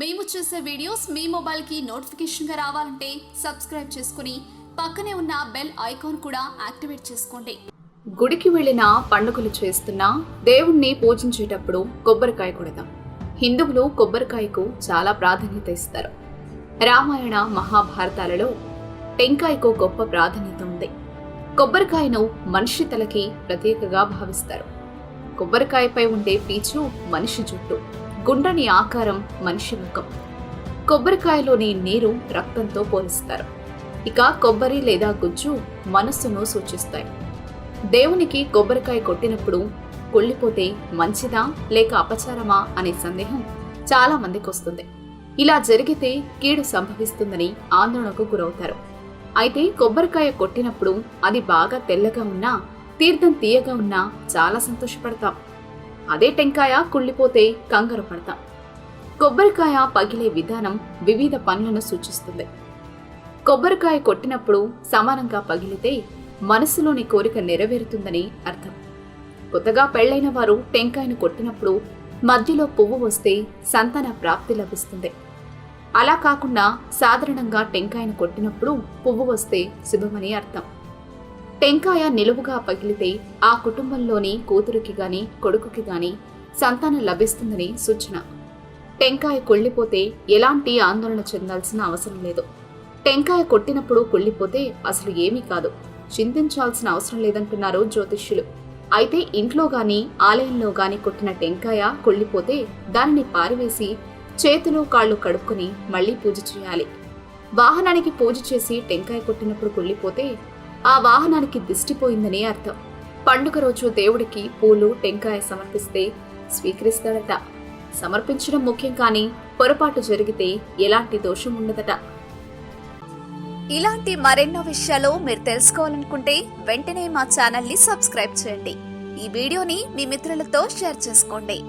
మేము చేసే వీడియోస్ మీ మొబైల్కి నోటిఫికేషన్గా రావాలంటే సబ్స్క్రైబ్ చేసుకుని పక్కనే ఉన్న బెల్ ఐకాన్ కూడా యాక్టివేట్ చేసుకోండి. గుడికి వెళ్ళిన పండుగలు చేస్తున్నా దేవుణ్ణి పూజించేటప్పుడు కొబ్బరికాయ కొడదాం హిందువులు కొబ్బరికాయకు చాలా ప్రాధాన్యత ఇస్తారు. రామాయణ మహాభారతాలలో టెంకాయకు గొప్ప ప్రాధాన్యత ఉంది. కొబ్బరికాయను మనిషి తలకి ప్రత్యేకగా భావిస్తారు. కొబ్బరికాయపై ఉండే పీచు మనిషి జుట్టు. గుండ్రని ఆకారం మనిషి ముఖం. కొబ్బరికాయలోని నీరు రక్తంతో పోలిస్తారు. ఇక కొబ్బరి లేదా గుజ్జు మనస్సును సూచిస్తాయి. దేవునికి కొబ్బరికాయ కొట్టినప్పుడు కుళ్ళిపోతే మంచిదా లేక అపచారమా అనే సందేహం చాలా మందికి వస్తుంది. ఇలా జరిగితే కీడు సంభవిస్తుందని ఆందోళనకు గురవుతారు. అయితే కొబ్బరికాయ కొట్టినప్పుడు అది బాగా తెల్లగా ఉన్నా తీర్థం తీయగా ఉన్నా చాలా సంతోషపడతాం. అదే టెంకాయ కుళ్ళిపోతే కంగారు పడతాం. కొబ్బరికాయ పగిలే విధానం వివిధ పనులను సూచిస్తుంది. కొబ్బరికాయ కొట్టినప్పుడు సమానంగా పగిలితే మనసులోని కోరిక నెరవేరుతుందని అర్థం. కొత్తగా పెళ్ళైన వారు టెంకాయను కొట్టినప్పుడు మధ్యలో పువ్వు వస్తే సంతాన ప్రాప్తి లభిస్తుంది. అలా కాకుండా సాధారణంగా టెంకాయను కొట్టినప్పుడు పువ్వు వస్తే శుభమని అర్థం. టెంకాయ నిలువుగా పగిలితే ఆ కుటుంబంలోని కూతురికి గాని కొడుకుకి గాని సంతానం లభిస్తుందని సూచన. టెంకాయ కుళ్ళిపోతే ఎలాంటి ఆందోళన చెందాల్సిన అవసరం లేదు. టెంకాయ కొట్టినప్పుడు కుళ్ళిపోతే అసలు ఏమీ కాదు. చింతించాల్సిన అవసరం లేదంటున్నారు జ్యోతిష్యులు. అయితే ఇంట్లో గాని ఆలయంలో గాని కొట్టిన టెంకాయ కుళ్ళిపోతే దానిని పారివేసి చేతులు కాళ్ళు కడుక్కొని మళ్ళీ పూజ చేయాలి. వాహనానికి పూజ చేసి టెంకాయ కొట్టినప్పుడు కుళ్ళిపోతే ఆ వాహనానికి దిష్టిపోయిందని అర్థం. పండుగ రోజు దేవుడికి పూలు టెంకాయ సమర్పిస్తే స్వీకరిస్తాడట. సమర్పించడం ముఖ్యం కానీ పొరపాటు జరిగితే ఎలాంటి దోషం ఉండదట. ఇలాంటి మరెన్నో విషయాలు మీరు తెలుసుకోవాలనుకుంటే వెంటనే మా ఛానల్ని సబ్స్క్రైబ్ చేయండి. ఈ వీడియోని మీ మిత్రులతో షేర్ చేసుకోండి.